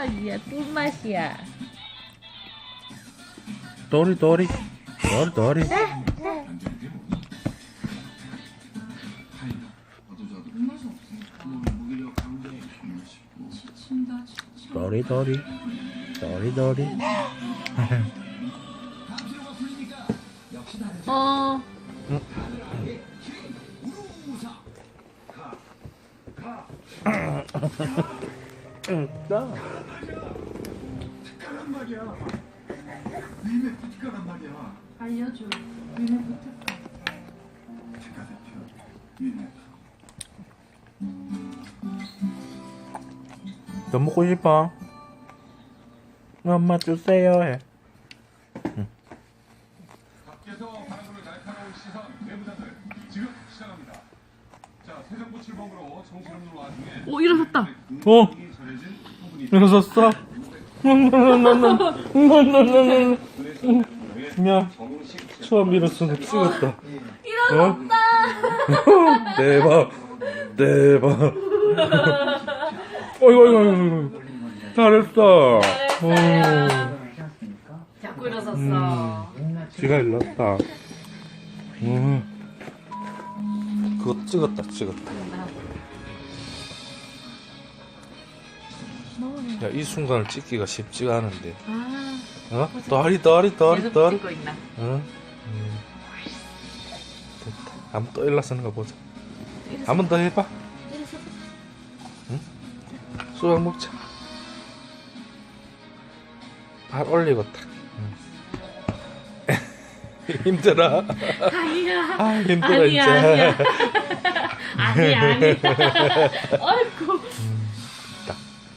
맛이야, 꿀맛이야. 도리 도리. 도리? 도리 도리 도리. 도리 도리. 어. 응 특가란 말이야. 위메프 특가란 말이야. 알려줘. 위메프 특가. 특가 대표 위메프. 너 먹고 싶어? 엄마 주세요 해 밖에서 바람으로 날카로운 시선 내부자들 지금 시작합니다. 자, 세정부 출범으로 정신없는 와중에 오, 일어섰다. 어? 이 전해진 부분이 일어섰어? 야 정식 처음 일어서서 찍었다 일어섰다. 대박 대박 어이구 어이구 어이구 잘했어 자꾸 일어섰어. 지가 일났다 음. 그거 찍었다 찍었다 야 이 순간을 찍기가 쉽지가 않은데 아, 어? 다리 다리 다리 계속 다리 찍고 있나? 응? 음. 됐다 한번 또 일어서는 거 보자 한 번 더 해봐 수박 먹자 발 올리고 탁 응. 힘들어 아니야. 아 힘들어 아니야, 이제 아니야. 아니야, 아니야. 아이고.